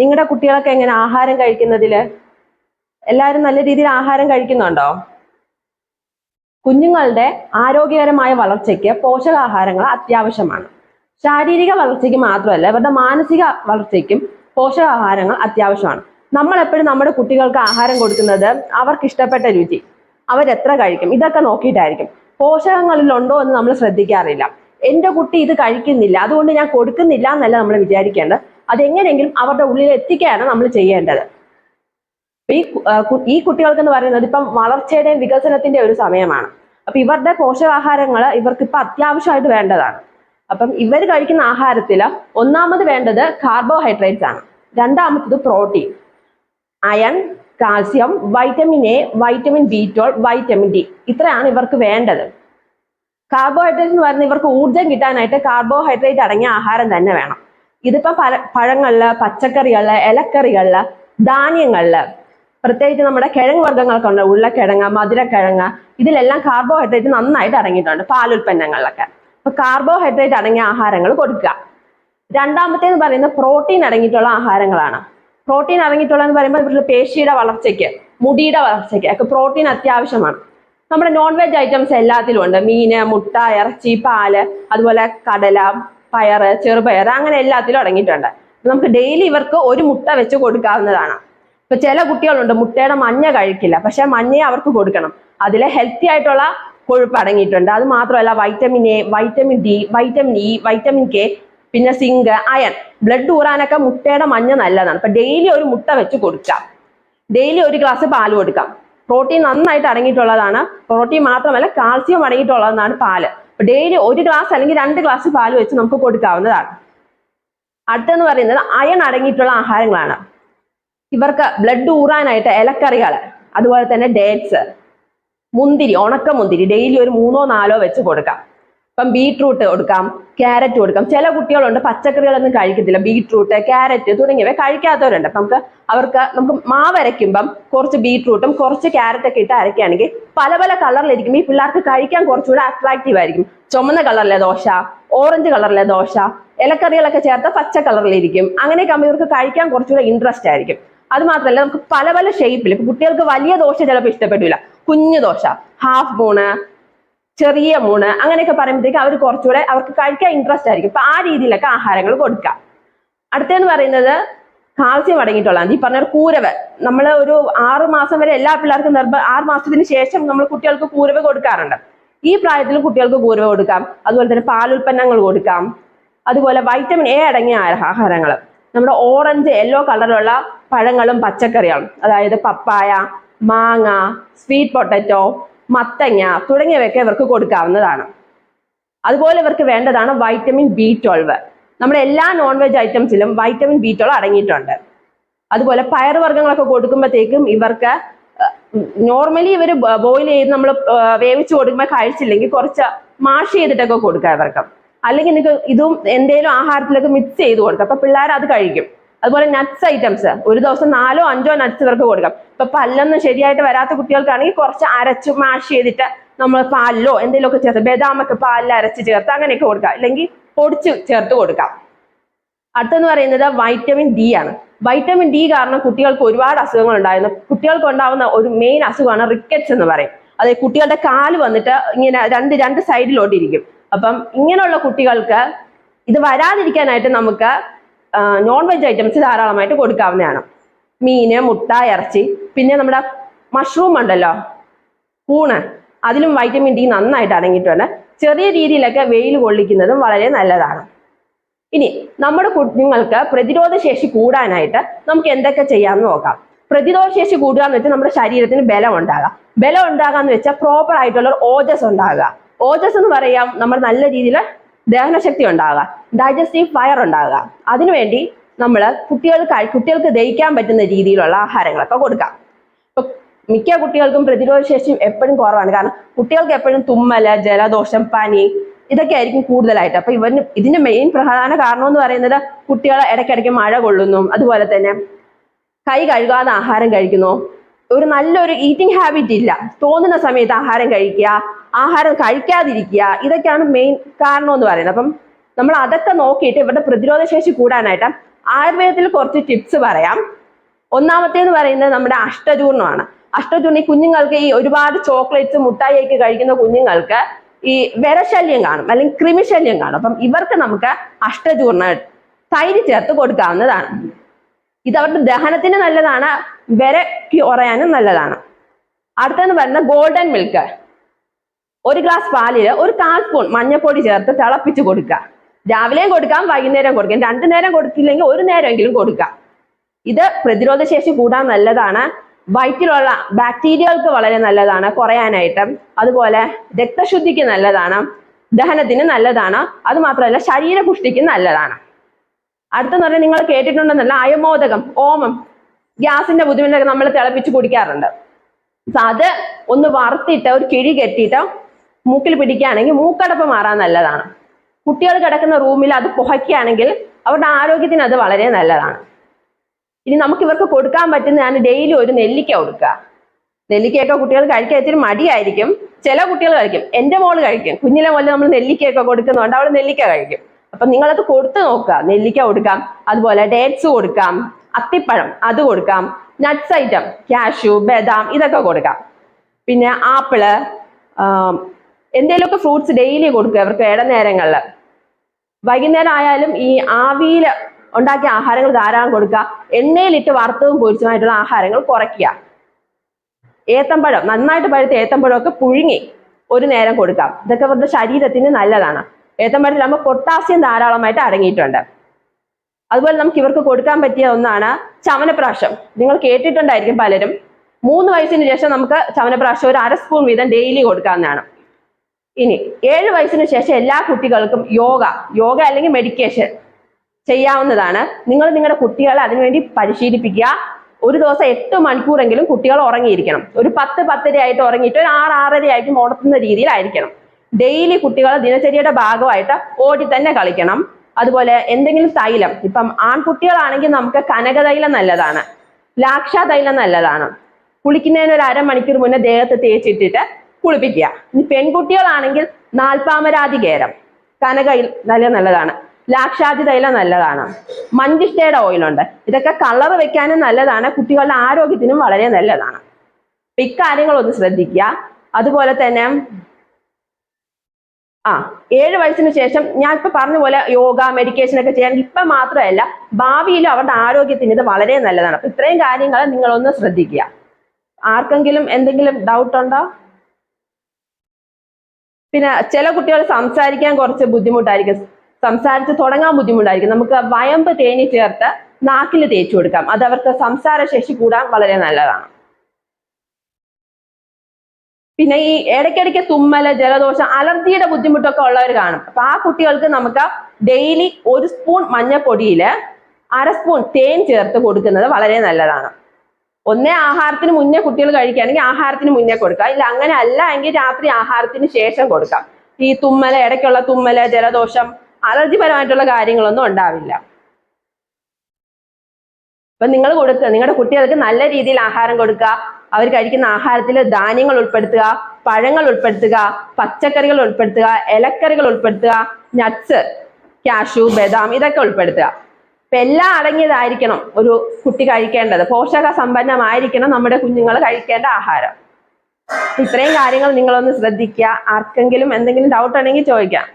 നിങ്ങളുടെ കുട്ടികളൊക്കെ എങ്ങനെ ആഹാരം കഴിക്കുന്നതിൽ എല്ലാവരും നല്ല രീതിയിൽ ആഹാരം കഴിക്കുന്നുണ്ടോ? കുഞ്ഞുങ്ങളുടെ ആരോഗ്യകരമായ വളർച്ചയ്ക്ക് പോഷകാഹാരങ്ങൾ അത്യാവശ്യമാണ്. ശാരീരിക വളർച്ചയ്ക്ക് മാത്രമല്ല ഇവരുടെ മാനസിക വളർച്ചയ്ക്കും പോഷകാഹാരങ്ങൾ അത്യാവശ്യമാണ്. നമ്മൾ എപ്പോഴും നമ്മുടെ കുട്ടികൾക്ക് ആഹാരം കൊടുക്കുന്നത് അവർക്ക് ഇഷ്ടപ്പെട്ട രുചി അവരെത്ര കഴിക്കും ഇതൊക്കെ നോക്കിയിട്ടായിരിക്കും. പോഷകങ്ങളിലുണ്ടോ എന്ന് നമ്മൾ ശ്രദ്ധിക്കാറില്ല. എന്റെ കുട്ടി ഇത് കഴിക്കുന്നില്ല അതുകൊണ്ട് ഞാൻ കൊടുക്കുന്നില്ല എന്നല്ല നമ്മൾ വിചാരിക്കേണ്ടത്. അതെങ്ങനെയെങ്കിലും അവരുടെ ഉള്ളിൽ എത്തിക്കുകയാണ് നമ്മൾ ചെയ്യേണ്ടത്. ഈ ഈ കുട്ടികൾക്ക് എന്ന് പറയുന്നത് ഇപ്പം വളർച്ചയുടെയും വികസനത്തിന്റെ ഒരു സമയമാണ്. അപ്പൊ ഇവരുടെ പോഷകാഹാരങ്ങൾ ഇവർക്ക് ഇപ്പൊ അത്യാവശ്യമായിട്ട് വേണ്ടതാണ്. അപ്പം ഇവർ കഴിക്കുന്ന ആഹാരത്തിൽ ഒന്നാമത് വേണ്ടത് കാർബോഹൈഡ്രേറ്റ്സ് ആണ്. രണ്ടാമത്തത് protein iron calcium vitamin A vitamin B twelve vitamin D ഇത്രയാണ് ഇവർക്ക് വേണ്ടത്. കാർബോഹൈഡ്രേറ്റ്സ് എന്ന് പറയുന്നത് ഇവർക്ക് ഊർജം കിട്ടാനായിട്ട് കാർബോഹൈഡ്രേറ്റ് അടങ്ങിയ ആഹാരം തന്നെ വേണം. ഇതിപ്പോ പഴ പഴങ്ങളിൽ പച്ചക്കറികളിൽ ഇലക്കറികളിൽ ധാന്യങ്ങളിൽ പ്രത്യേകിച്ച് നമ്മുടെ കിഴങ്ങ് വർഗങ്ങൾക്കുണ്ട് ഉരുളക്കിഴങ്ങ് മധുരക്കിഴങ്ങ് ഇതിലെല്ലാം കാർബോഹൈഡ്രേറ്റ് നന്നായിട്ട് അടങ്ങിയിട്ടുണ്ട് പാലുൽപ്പന്നങ്ങളിലൊക്കെ. അപ്പൊ കാർബോഹൈഡ്രേറ്റ് അടങ്ങിയ ആഹാരങ്ങൾ കൊടുക്കുക. രണ്ടാമത്തേന്ന് പറയുന്നത് പ്രോട്ടീൻ അടങ്ങിയിട്ടുള്ള ആഹാരങ്ങളാണ്. പ്രോട്ടീൻ അടങ്ങിയിട്ടുള്ള എന്ന് പറയുമ്പോൾ ഇവരുടെ പേശിയുടെ വളർച്ചയ്ക്ക് മുടിയുടെ വളർച്ചയ്ക്ക് ഒക്കെ പ്രോട്ടീൻ അത്യാവശ്യമാണ്. നമ്മുടെ നോൺ വെജ് ഐറ്റംസ് എല്ലാത്തിലും ഉണ്ട്. മീന് മുട്ട ഇറച്ചി പാൽ അതുപോലെ കടല പയറ് ചെറുപയർ അങ്ങനെ എല്ലാത്തിലും അടങ്ങിയിട്ടുണ്ട്. നമുക്ക് ഡെയിലി ഇവർക്ക് ഒരു മുട്ട വെച്ച് കൊടുക്കാവുന്നതാണ്. ഇപ്പൊ ചില കുട്ടികളുണ്ട് മുട്ടയുടെ മഞ്ഞ കഴിക്കില്ല. പക്ഷെ മഞ്ഞയെ അവർക്ക് കൊടുക്കണം. അതിലെ ഹെൽത്തി ആയിട്ടുള്ള കൊഴുപ്പ് അടങ്ങിയിട്ടുണ്ട്. അത് മാത്രമല്ല vitamin A vitamin D vitamin E vitamin K പിന്നെ സിങ്ക് അയൺ ബ്ലഡ് ഊറാനൊക്കെ മുട്ടയുടെ മഞ്ഞ നല്ലതാണ്. അപ്പൊ ഡെയിലി ഒരു മുട്ട വെച്ച് കൊടുക്കാം. ഡെയിലി ഒരു ഗ്ലാസ് പാൽ കൊടുക്കാം. പ്രോട്ടീൻ നന്നായിട്ട് അടങ്ങിയിട്ടുള്ളതാണ്. പ്രോട്ടീൻ മാത്രമല്ല കാൽസ്യം അടങ്ങിയിട്ടുള്ളതാണ് പാൽ. ഡെയിലി ഒരു ഗ്ലാസ് അല്ലെങ്കിൽ രണ്ട് ഗ്ലാസ് പാൽ വെച്ച് നമുക്ക് കൊടുക്കാവുന്നതാണ്. അടുത്തെന്ന് പറയുന്നത് അയൺ അടങ്ങിയിട്ടുള്ള ആഹാരങ്ങളാണ്. ഇവർക്ക് ബ്ലഡ് ഊറാനായിട്ട് ഇലക്കറികൾ അതുപോലെ തന്നെ ഡേറ്റ്സ് മുന്തിരി ഉണക്ക മുന്തിരി ഡെയിലി ഒരു മൂന്നോ നാലോ വെച്ച് കൊടുക്കാം. ഇപ്പം ബീട്രൂട്ട് കൊടുക്കാം ക്യാരറ്റ് കൊടുക്കാം. ചില കുട്ടികളുണ്ട് പച്ചക്കറികളൊന്നും കഴിക്കത്തില്ല. ബീട്രൂട്ട് ക്യാരറ്റ് തുടങ്ങിയവ കഴിക്കാത്തവരുണ്ട്. അപ്പം നമുക്ക് അവർക്ക് നമുക്ക് മാവ് അരയ്ക്കുമ്പം കുറച്ച് ബീട്രൂട്ടും കുറച്ച് ക്യാരറ്റ് ഒക്കെ ഇട്ട് അരയ്ക്കുകയാണെങ്കിൽ പല പല കളറിലിരിക്കും. ഈ പിള്ളേർക്ക് കഴിക്കാൻ കുറച്ചുകൂടെ അട്രാക്റ്റീവ് ആയിരിക്കും. ചുമന്ന കളറിലെ ദോശ ഓറഞ്ച് കളറിലെ ദോശ ഇലക്കറികളൊക്കെ ചേർത്ത് പച്ച കളറിലിരിക്കും. അങ്ങനെയൊക്കെ ആകുമ്പോൾ ഇവർക്ക് കഴിക്കാൻ കുറച്ചുകൂടെ ഇൻട്രസ്റ്റ് ആയിരിക്കും. അത് മാത്രമല്ല നമുക്ക് പല പല ഷേപ്പിൽ കുട്ടികൾക്ക് വലിയ ദോശ ചിലപ്പോൾ ഇഷ്ടപ്പെടില്ല കുഞ്ഞു ദോശ ഹാഫ് മൂണ് ചെറിയ മൂണ് അങ്ങനെയൊക്കെ പറയുമ്പോഴത്തേക്ക് അവർ കുറച്ചുകൂടെ അവർക്ക് കഴിക്കാൻ ഇൻട്രസ്റ്റ് ആയിരിക്കും. അപ്പൊ ആ രീതിയിലൊക്കെ ആഹാരങ്ങൾ കൊടുക്കാം. അടുത്തതെന്ന് പറയുന്നത് കാൽസ്യം അടങ്ങിയിട്ടുള്ളതാണ്. ഈ പറഞ്ഞ കൂരവ്. നമ്മൾ ഒരു ആറു മാസം വരെ എല്ലാ പിള്ളേർക്കും നിർബ ആറു മാസത്തിന് ശേഷം നമ്മൾ കുട്ടികൾക്ക് കൂരവ് കൊടുക്കാറുണ്ട്. ഈ പ്രായത്തിൽ കുട്ടികൾക്ക് കൂരവ് കൊടുക്കാം. അതുപോലെ തന്നെ പാലുൽപ്പന്നങ്ങൾ കൊടുക്കാം. അതുപോലെ വൈറ്റമിൻ എ അടങ്ങിയ ആഹാരങ്ങൾ. നമ്മുടെ ഓറഞ്ച് യെല്ലോ കളറിലുള്ള പഴങ്ങളും പച്ചക്കറികളും. അതായത് പപ്പായ മാങ്ങ സ്വീറ്റ് പൊട്ടറ്റോ മത്തങ്ങ തുടങ്ങിയവയൊക്കെ ഇവർക്ക് കൊടുക്കാവുന്നതാണ്. അതുപോലെ ഇവർക്ക് വേണ്ടതാണ് വൈറ്റമിൻ ബി ട്വൽവ് നമ്മുടെ എല്ലാ നോൺ വെജ് ഐറ്റംസിലും വൈറ്റമിൻ ബി ട്വൽവ് അടങ്ങിയിട്ടുണ്ട്. അതുപോലെ പയറുവർഗങ്ങളൊക്കെ കൊടുക്കുമ്പോഴത്തേക്കും ഇവർക്ക് നോർമലി ഇവർ ബോയിൽ ചെയ്ത് നമ്മൾ വേവിച്ച് കൊടുക്കുമ്പോൾ കഴിച്ചില്ലെങ്കിൽ കുറച്ച് മാഷ് ചെയ്തിട്ടൊക്കെ കൊടുക്കുക ഇവർക്ക്. അല്ലെങ്കിൽ നിങ്ങൾക്ക് ഇതും എന്തെങ്കിലും ആഹാരത്തിലൊക്കെ മിക്സ് ചെയ്ത് കൊടുക്കുക. അപ്പൊ പിള്ളേർ അത് കഴിക്കും. അതുപോലെ നട്ട്സ് ഐറ്റംസ് ഒരു ദിവസം നാലോ അഞ്ചോ നട്ട്സ് ഇവർക്ക് കൊടുക്കാം. ഇപ്പൊ പല്ലൊന്നും ശരിയായിട്ട് വരാത്ത കുട്ടികൾക്കാണെങ്കിൽ കുറച്ച് അരച്ച് മാഷ് ചെയ്തിട്ട് നമ്മൾ പാലിലോ എന്തെങ്കിലുമൊക്കെ ചേർത്ത് ബദാമൊക്കെ പാലിൽ അരച്ച് ചേർത്ത് അങ്ങനെയൊക്കെ കൊടുക്കാം. അല്ലെങ്കിൽ പൊടിച്ച് ചേർത്ത് കൊടുക്കാം. അടുത്തെന്ന് പറയുന്നത് വൈറ്റമിൻ ഡി ആണ്. വൈറ്റമിൻ ഡി കാരണം കുട്ടികൾക്ക് ഒരുപാട് അസുഖങ്ങൾ ഉണ്ടായിരുന്നു. കുട്ടികൾക്ക് ഉണ്ടാവുന്ന ഒരു മെയിൻ അസുഖമാണ് റിക്കറ്റ്സ് എന്ന് പറയും. അതായത് കുട്ടികളുടെ കാൽ വന്നിട്ട് ഇങ്ങനെ രണ്ട് രണ്ട് സൈഡിലോട്ടിരിക്കും അപ്പം ഇങ്ങനെയുള്ള കുട്ടികൾക്ക് ഇത് വരാതിരിക്കാനായിട്ട് നമുക്ക് നോൺ വെജ് ഐറ്റംസ് ധാരാളമായിട്ട് കൊടുക്കാവുന്നതാണ്. മീന് മുട്ട ഇറച്ചി പിന്നെ നമ്മുടെ മഷ്റൂം ഉണ്ടല്ലോ കൂണ്. അതിലും വൈറ്റമിൻ ഡി നന്നായിട്ട് അടങ്ങിയിട്ടുണ്ട്. ചെറിയ രീതിയിലൊക്കെ വെയിൽ കൊള്ളിക്കുന്നതും വളരെ നല്ലതാണ്. ഇനി നമ്മുടെ കുഞ്ഞുങ്ങൾക്ക് പ്രതിരോധ ശേഷി കൂടാനായിട്ട് നമുക്ക് എന്തൊക്കെ ചെയ്യാമെന്ന് നോക്കാം. പ്രതിരോധ ശേഷി കൂടുക എന്ന് വെച്ചാൽ നമ്മുടെ ശരീരത്തിന് ബലം ഉണ്ടാകാം. ബലം ഉണ്ടാകാന്ന് വെച്ചാൽ പ്രോപ്പർ ആയിട്ടുള്ള ഓജസ് ഉണ്ടാകുക ഓജസ് എന്ന് പറയാം നമ്മൾ നല്ല രീതിയിൽ ദഹനശക്തി ഉണ്ടാകുക ഡൈജസ്റ്റീവ് ഫയർ ഉണ്ടാകുക അതിനുവേണ്ടി നമ്മൾ കുട്ടികൾക്ക് കുട്ടികൾക്ക് ദഹിക്കാൻ പറ്റുന്ന രീതിയിലുള്ള ആഹാരങ്ങളൊക്കെ കൊടുക്കാം. ഇപ്പൊ മിക്ക കുട്ടികൾക്കും പ്രതിരോധ ശേഷി എപ്പോഴും കുറവാണ്. കാരണം കുട്ടികൾക്ക് എപ്പോഴും തുമ്മൽ ജലദോഷം പനി ഇതൊക്കെ ആയിരിക്കും കൂടുതലായിട്ട്. അപ്പൊ ഇവന് ഇതിന്റെ മെയിൻ പ്രധാന കാരണം എന്ന് പറയുന്നത് കുട്ടികൾ ഇടയ്ക്കിടയ്ക്ക് മഴ കൊള്ളുന്നു. അതുപോലെ തന്നെ കൈ കഴുകാതെ ആഹാരം കഴിക്കുന്നു. ഒരു നല്ലൊരു ഈറ്റിംഗ് ഹാബിറ്റ് ഇല്ല. തോന്നുന്ന സമയത്ത് ആഹാരം കഴിക്കുക ആഹാരം കഴിക്കാതിരിക്കുക ഇതൊക്കെയാണ് മെയിൻ കാരണം എന്ന് പറയുന്നത്. അപ്പം നമ്മൾ അതൊക്കെ നോക്കിയിട്ട് ഇവരുടെ പ്രതിരോധ ശേഷി കൂടാനായിട്ട് ആയുർവേദത്തിൽ കുറച്ച് ടിപ്സ് പറയാം. ഒന്നാമത്തേന്ന് പറയുന്നത് നമ്മുടെ അഷ്ടചൂർണമാണ്. അഷ്ടചൂർണ ഈ കുഞ്ഞുങ്ങൾക്ക് ഈ ഒരുപാട് ചോക്ലേറ്റ്സ് മുട്ടായിയൊക്കെ കഴിക്കുന്ന കുഞ്ഞുങ്ങൾക്ക് ഈ വിരശല്യം കാണും അല്ലെങ്കിൽ ക്രിമിശല്യം കാണും. അപ്പം ഇവർക്ക് നമുക്ക് അഷ്ടചൂർണ തൈര് ചേർത്ത് കൊടുക്കാവുന്നതാണ്. ഇത് അവരുടെ ദഹനത്തിന് നല്ലതാണ് വിരക്ക് ഉറയാനും നല്ലതാണ്. അടുത്തെന്ന് പറയുന്നത് ഗോൾഡൻ മിൽക്ക് ഒരു ഗ്ലാസ് പാലിൽ ഒരു കാൽ സ്പൂൺ മഞ്ഞൾപ്പൊടി ചേർത്ത് തിളപ്പിച്ച് കൊടുക്കുക. രാവിലെയും കൊടുക്കാം വൈകുന്നേരം കൊടുക്കാം. രണ്ടു നേരം കൊടുത്തില്ലെങ്കിൽ ഒരു നേരമെങ്കിലും കൊടുക്കാം. ഇത് പ്രതിരോധ ശേഷി കൂടാൻ നല്ലതാണ്. വയറ്റിലുള്ള ബാക്ടീരിയകൾക്ക് വളരെ നല്ലതാണ് കുറയാനായിട്ട്. അതുപോലെ രക്തശുദ്ധിക്ക് നല്ലതാണ്. ദഹനത്തിന് നല്ലതാണ്. അത് മാത്രമല്ല ശരീരപുഷ്ടിക്ക് നല്ലതാണ്. അടുത്തെന്ന് പറഞ്ഞാൽ നിങ്ങൾ കേട്ടിട്ടുണ്ടെന്നല്ല അയമോദകം ഓമം ഗ്യാസിന്റെ ബുദ്ധിമുട്ടൊക്കെ നമ്മൾ തിളപ്പിച്ച് കുടിക്കാറുണ്ട്. അപ്പൊ അത് ഒന്ന് വറുത്തിട്ട് ഒരു കിഴി കെട്ടിയിട്ട് മൂക്കിൽ പിടിക്കുകയാണെങ്കിൽ മൂക്കടപ്പ് മാറാൻ നല്ലതാണ്. കുട്ടികൾ കിടക്കുന്ന റൂമിൽ അത് പുഹയ്ക്കുകയാണെങ്കിൽ അവരുടെ ആരോഗ്യത്തിന് അത് വളരെ നല്ലതാണ്. ഇനി നമുക്ക് ഇവർക്ക് കൊടുക്കാൻ പറ്റുന്നതാണ് ഡെയിലി ഒരു നെല്ലിക്ക കൊടുക്കുക. നെല്ലിക്കയൊക്കെ കുട്ടികൾ കഴിക്കാൻ ഇത്തിരി മടിയായിരിക്കും. ചില കുട്ടികൾ കഴിക്കും. എന്റെ മോൾ കഴിക്കും. കുഞ്ഞിലെ മോലെ നമ്മൾ നെല്ലിക്കയൊക്കെ കൊടുക്കുന്നുണ്ട്. അവൾ നെല്ലിക്ക കഴിക്കും. അപ്പൊ നിങ്ങളത് കൊടുത്തു നോക്കുക. നെല്ലിക്ക കൊടുക്കാം. അതുപോലെ ഡേറ്റ്സ് കൊടുക്കാം. അത്തിപ്പഴം അത് കൊടുക്കാം. നട്ട്സ് ഐറ്റം കാഷ്യൂ ബദാം ഇതൊക്കെ കൊടുക്കാം. പിന്നെ ആപ്പിൾ എന്തെങ്കിലുമൊക്കെ ഫ്രൂട്ട്സ് ഡെയിലി കൊടുക്കുക അവർക്ക് ഇടനേരങ്ങളിൽ വൈകുന്നേരം ആയാലും ഈ ആവിയിൽ ഉണ്ടാക്കിയ ആഹാരങ്ങൾ ധാരാളം കൊടുക്കുക. എണ്ണയിലിട്ട് വറുത്തതും പൊരിച്ചതുമായിട്ടുള്ള ആഹാരങ്ങൾ കുറയ്ക്കുക. ഏത്തമ്പഴം നന്നായിട്ട് പഴുത്ത ഏത്തമ്പഴമൊക്കെ പുഴുങ്ങി ഒരു നേരം കൊടുക്കാം. ഇതൊക്കെ അവരുടെ ശരീരത്തിന് നല്ലതാണ്. ഏത്തമ്പഴത്തിലാകുമ്പോൾ പൊട്ടാസ്യം ധാരാളമായിട്ട് അടങ്ങിയിട്ടുണ്ട്. അതുപോലെ നമുക്ക് ഇവർക്ക് കൊടുക്കാൻ പറ്റിയ ഒന്നാണ് ചവനപ്രാശം. നിങ്ങൾ കേട്ടിട്ടുണ്ടായിരിക്കും പലരും. മൂന്ന് വയസ്സിന് ശേഷം നമുക്ക് ചവനപ്രാശം ഒരു അര സ്പൂൺ വീതം ഡെയിലി കൊടുക്കാവുന്നതാണ്. ഇനി ഏഴ് വയസ്സിന് ശേഷം എല്ലാ കുട്ടികൾക്കും യോഗ യോഗ അല്ലെങ്കിൽ മെഡിക്കേഷൻ ചെയ്യാവുന്നതാണ്. നിങ്ങൾ നിങ്ങളുടെ കുട്ടികളെ അതിനുവേണ്ടി പരിശീലിപ്പിക്കുക. ഒരു ദിവസം എട്ട് മണിക്കൂറെങ്കിലും കുട്ടികൾ ഉറങ്ങിയിരിക്കണം. ഒരു പത്ത് പത്തര ആയിട്ട് ഉറങ്ങിയിട്ട് ഒരു ആറ് ആറര ആയിട്ട് ഉണർത്തുന്ന രീതിയിലായിരിക്കണം. ഡെയിലി കുട്ടികൾ ദിനചര്യയുടെ ഭാഗമായിട്ട് ഓടി തന്നെ കളിക്കണം. അതുപോലെ എന്തെങ്കിലും തൈലം. ഇപ്പം ആൺകുട്ടികളാണെങ്കിൽ നമുക്ക് കനകതൈലം നല്ലതാണ്. ലാക്ഷ തൈലം നല്ലതാണ്. കുളിക്കുന്നതിന് ഒരു അരമണിക്കൂർ മുന്നേ ദേഹത്ത് തേച്ചിട്ടിട്ട് കുളിപ്പിക്കുക. ഇനി പെൺകുട്ടികളാണെങ്കിൽ നാൽപ്പാമരാതി കേരം കനക തൈലം നല്ലതാണ്. ലാക്ഷാതി തൈലം നല്ലതാണ്. മഞ്ചിഷ്ടയുടെ ഓയിലുണ്ട്. ഇതൊക്കെ കളർ വെക്കാനും നല്ലതാണ്. കുട്ടികളുടെ ആരോഗ്യത്തിനും വളരെ നല്ലതാണ്. ഇക്കാര്യങ്ങളൊന്ന് ശ്രദ്ധിക്കുക. അതുപോലെ തന്നെ ആ ഏഴ് വയസ്സിന് ശേഷം ഞാൻ ഇപ്പൊ പറഞ്ഞ പോലെ യോഗ മെഡിക്കേഷൻ ഒക്കെ ചെയ്യാൻ ഇപ്പൊ മാത്രമല്ല ഭാവിയിലും അവരുടെ ആരോഗ്യത്തിന് ഇത് വളരെ നല്ലതാണ്. അപ്പൊ ഇത്രയും കാര്യങ്ങൾ നിങ്ങളൊന്ന് ശ്രദ്ധിക്കുക. ആർക്കെങ്കിലും എന്തെങ്കിലും ഡൗട്ട് ഉണ്ടോ? പിന്നെ ചില കുട്ടികൾ സംസാരിക്കാൻ കുറച്ച് ബുദ്ധിമുട്ടായിരിക്കും. സംസാരിച്ച് തുടങ്ങാൻ ബുദ്ധിമുട്ടായിരിക്കും. നമുക്ക് വയമ്പ് തേനി ചേർത്ത് നാക്കിൽ തേച്ചു കൊടുക്കാം. അത് അവർക്ക് സംസാര ശേഷി കൂടാൻ വളരെ നല്ലതാണ്. പിന്നെ ഈ ഇടയ്ക്കിടയ്ക്ക് തുമ്മൽ ജലദോഷം അലർജിയുടെ ബുദ്ധിമുട്ടൊക്കെ ഉള്ളവർ കാണും. അപ്പൊ ആ കുട്ടികൾക്ക് നമുക്ക് ഡെയിലി ഒരു സ്പൂൺ മഞ്ഞപ്പൊടിയിൽ അര സ്പൂൺ തേൻ ചേർത്ത് കൊടുക്കുന്നത് വളരെ നല്ലതാണ്. ഒന്നേ ആഹാരത്തിന് മുന്നേ കുട്ടികൾ കഴിക്കുകയാണെങ്കിൽ ആഹാരത്തിന് മുന്നേ കൊടുക്കാം ഇല്ല അങ്ങനെ അല്ല എങ്കിൽ രാത്രി ആഹാരത്തിന് ശേഷം കൊടുക്കാം. ഈ തുമ്മൽ ഇടയ്ക്കുള്ള തുമ്മൽ ജലദോഷം അലർജിപരമായിട്ടുള്ള കാര്യങ്ങളൊന്നും ഉണ്ടാവില്ല. അപ്പൊ നിങ്ങൾ കൊടുക്കുക നിങ്ങളുടെ കുട്ടികൾക്ക് നല്ല രീതിയിൽ ആഹാരം കൊടുക്കുക അവർ കഴിക്കുന്ന ആഹാരത്തിൽ ധാന്യങ്ങൾ ഉൾപ്പെടുത്തുക പഴങ്ങൾ ഉൾപ്പെടുത്തുക പച്ചക്കറികൾ ഉൾപ്പെടുത്തുക ഇലക്കറികൾ ഉൾപ്പെടുത്തുക നട്ട്സ് കാഷു ബദാം ഇതൊക്കെ ഉൾപ്പെടുത്തുക. അപ്പൊ എല്ലാം അടങ്ങിയതായിരിക്കണം ഒരു കുട്ടി കഴിക്കേണ്ടത്. പോഷക സമ്പന്നമായിരിക്കണം നമ്മുടെ കുഞ്ഞുങ്ങൾ കഴിക്കേണ്ട ആഹാരം. ഇത്രയും കാര്യങ്ങൾ നിങ്ങളൊന്ന് ശ്രദ്ധിക്കുക. ആർക്കെങ്കിലും എന്തെങ്കിലും ഡൗട്ട് ഉണ്ടെങ്കിൽ ചോദിക്കാം.